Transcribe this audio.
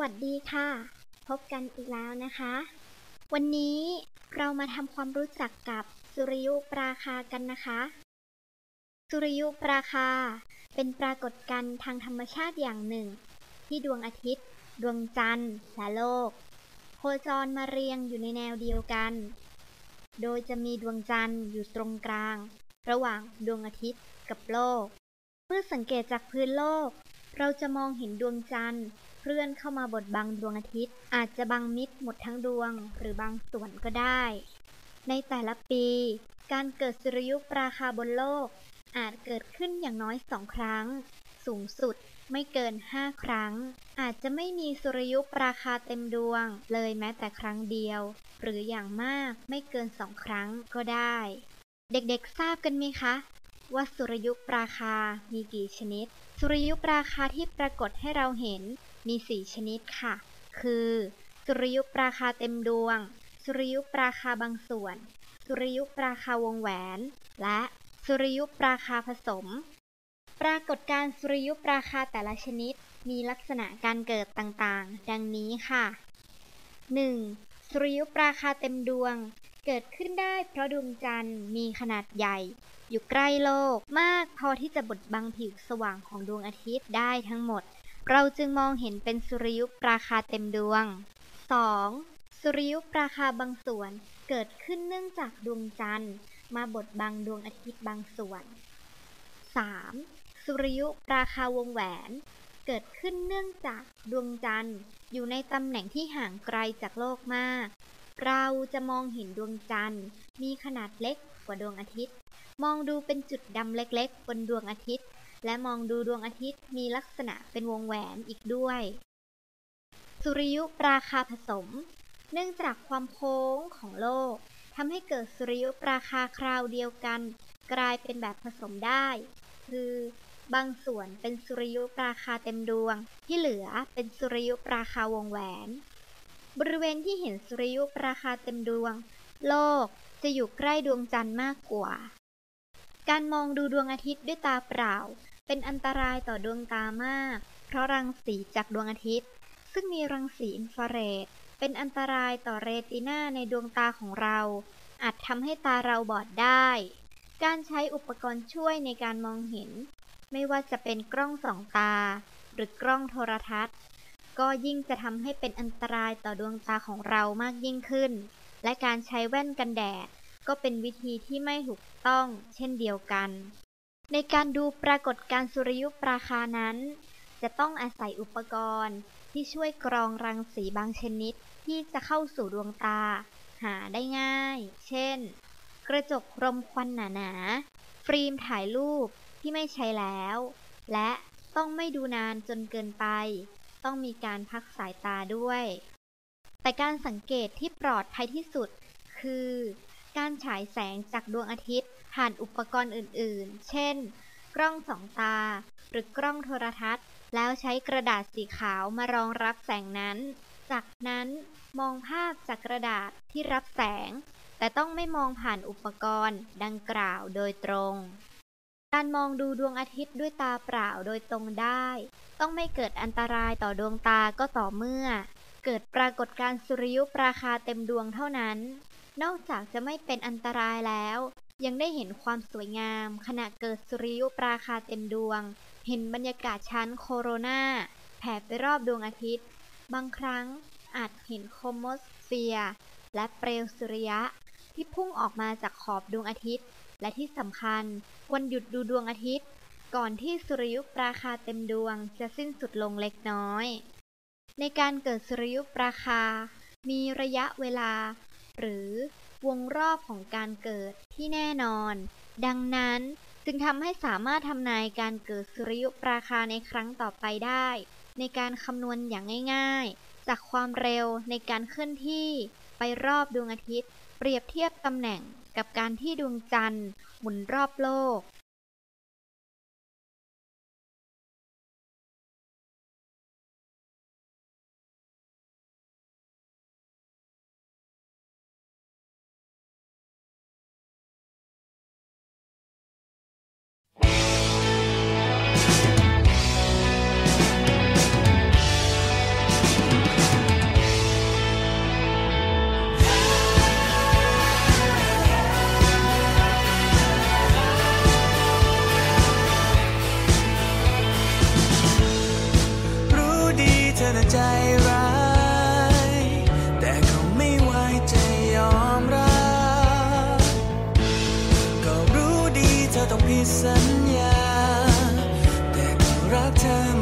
วัสดีค่ะ พบกันอีกแล้วนะคะ วันนี้เรามาทำความรู้จักกับสุริยุปราคากันนะคะ สุริยุปราคา เป็นปรากฏการณ์ทางธรรมชาติอย่างหนึ่ง ที่ดวงอาทิตย์ ดวงจันทร์ และโลก โคจรมาเรียงอยู่ในแนวเดียวกัน โดยจะมีดวงจันทร์อยู่ตรงกลาง ระหว่างดวงอาทิตย์กับโลก เมื่อสังเกตจากพื้นโลก เราจะมองเห็นดวงจันทร์ เคลื่อนเข้ามาบดบังดวงอาทิตย์ อาจจะบังมิดหมดทั้งดวง หรือบางส่วนก็ได้ ในแต่ละปี การเกิดสุริยุปราคาบนโลก อาจเกิดขึ้นอย่างน้อยสองครั้ง สูงสุดไม่เกินห้าครั้ง อาจจะไม่มีสุริยุปราคาเต็มดวง เลยแม้แต่ครั้งเดียว หรืออย่างมากไม่เกินสองครั้งก็ได้ เด็กๆทราบกันไหมคะ ว่าสุริยุปราคามีกี่ชนิด สุริยุปราคาที่ปรากฏให้เราเห็น มีสี่ชนิดค่ะ คือ สุริยุปราคาเต็มดวง สุริยุปราคาบางส่วน สุริยุปราคาวงแหวน และสุริยุปราคาผสม ปรากฏการณ์สุริยุปราคาแต่ละชนิดมีลักษณะการเกิดต่างๆ ดังนี้ค่ะ 1. สุริยุปราคาเต็มดวง เกิดขึ้นได้เพราะดวงจันทร์มีขนาดใหญ่ อยู่ใกล้โลกมากพอที่จะบดบังผิวสว่างของดวงอาทิตย์ได้ทั้งหมด เราจึงมองเห็นเป็นสุริยุปราคาเต็มดวง 2. สุริยุปราคาบางส่วนเกิดขึ้นเนื่องจากดวงจันทร์ มาบดบังดวงอาทิตย์บางส่วน 3. สุริยุปราคาวงแหวน เกิดขึ้นเนื่องจากดวงจันทร์อยู่ในตำแหน่งที่ห่างไกลจากโลกมาก เราจะมองเห็นดวงจันทร์มีขนาดเล็กกว่าดวงอาทิตย์ มองดูเป็นจุดดำเล็กๆ บนดวงอาทิตย์ และมองดูดวงอาทิตย์มีลักษณะเป็นวงแหวนอีกด้วย สุริยุปราคาผสม เนื่องจากความโค้งของโลกทำให้เกิดสุริยุปราคาคราวเดียวกัน กลายเป็นแบบผสมได้ คือบางส่วนเป็นสุริยุปราคาเต็มดวง ที่เหลือเป็นสุริยุปราคาวงแหวน บริเวณที่เห็นสุริยุปราคาเต็มดวง โลกจะอยู่ใกล้ดวงจันทร์มากกว่า การมองดูดวงอาทิตย์ด้วยตาเปล่า เป็นอันตรายต่อดวงตามาก เพราะรังสีจากดวงอาทิตย์ ซึ่งมีรังสีอินฟราเรดเป็นอันตรายต่อเรตินาในดวงตาของเรา อาจทำให้ตาเราบอดได้ การใช้อุปกรณ์ช่วยในการมองเห็น ไม่ว่าจะเป็นกล้องสองตา หรือกล้องโทรทัศน์ ก็ยิ่งจะทำให้เป็นอันตรายต่อดวงตาของเรามากยิ่งขึ้น และการใช้แว่นกันแดด ก็เป็นวิธีที่ไม่ถูกต้องเช่นเดียวกัน ในการดูปรากฏการณ์สุริยุปราคานั้น จะต้องอาศัยอุปกรณ์ที่ช่วยกรองรังสีบางชนิดที่จะเข้าสู่ดวงตา หาได้ง่าย เช่น กระจกรมควันหนาๆ ฟิล์มถ่ายรูปที่ไม่ใช้แล้ว และต้องไม่ดูนานจนเกินไป ต้องมีการพักสายตาด้วย แต่การสังเกตที่ปลอดภัยที่สุด คือ การฉายแสงจากดวงอาทิตย์ ผ่านอุปกรณ์อื่น ๆ เช่น กล้องสองตา หรือกล้องโทรทัศน์ แล้วใช้กระดาษสีขาวมารองรับแสงนั้น จากนั้นมองภาพจากกระดาษที่รับแสง แต่ต้องไม่มองผ่านอุปกรณ์ดังกล่าวโดยตรง การมองดูดวงอาทิตย์ด้วยตาเปล่าโดยตรงได้ ต้องไม่เกิดอันตรายต่อดวงตาก็ต่อเมื่อ เกิดปรากฏการณ์สุริยุปราคาเต็มดวงเท่านั้น นอกจากจะไม่เป็นอันตรายแล้ว ยังได้เห็นความสวยงาม ขณะเกิดสุริยุปราคาเต็มดวง เห็นบรรยากาศชั้นโคโรนาแผ่ไปรอบดวงอาทิตย์ บางครั้งอาจเห็นโคโมสเฟีย และเปลวสุริยะ ที่พุ่งออกมาจากขอบดวงอาทิตย์ และที่สำคัญควรหยุดดูดวงอาทิตย์ ก่อนที่สุริยุปราคาเต็มดวงจะสิ้นสุดลงเล็กน้อย ในการเกิดสุริยุปราคา มีระยะเวลา หรือวงรอบของการเกิดที่แน่นอน ดังนั้นจึงทำให้สามารถทำนายการเกิดสุริยุปราคาในครั้งต่อไปได้ ในการคำนวณอย่างง่าย ๆ จากความเร็วในการเคลื่อนที่ไปรอบดวงอาทิตย์ เปรียบเทียบตำแหน่งกับการที่ดวงจันทร์หมุนรอบโลก time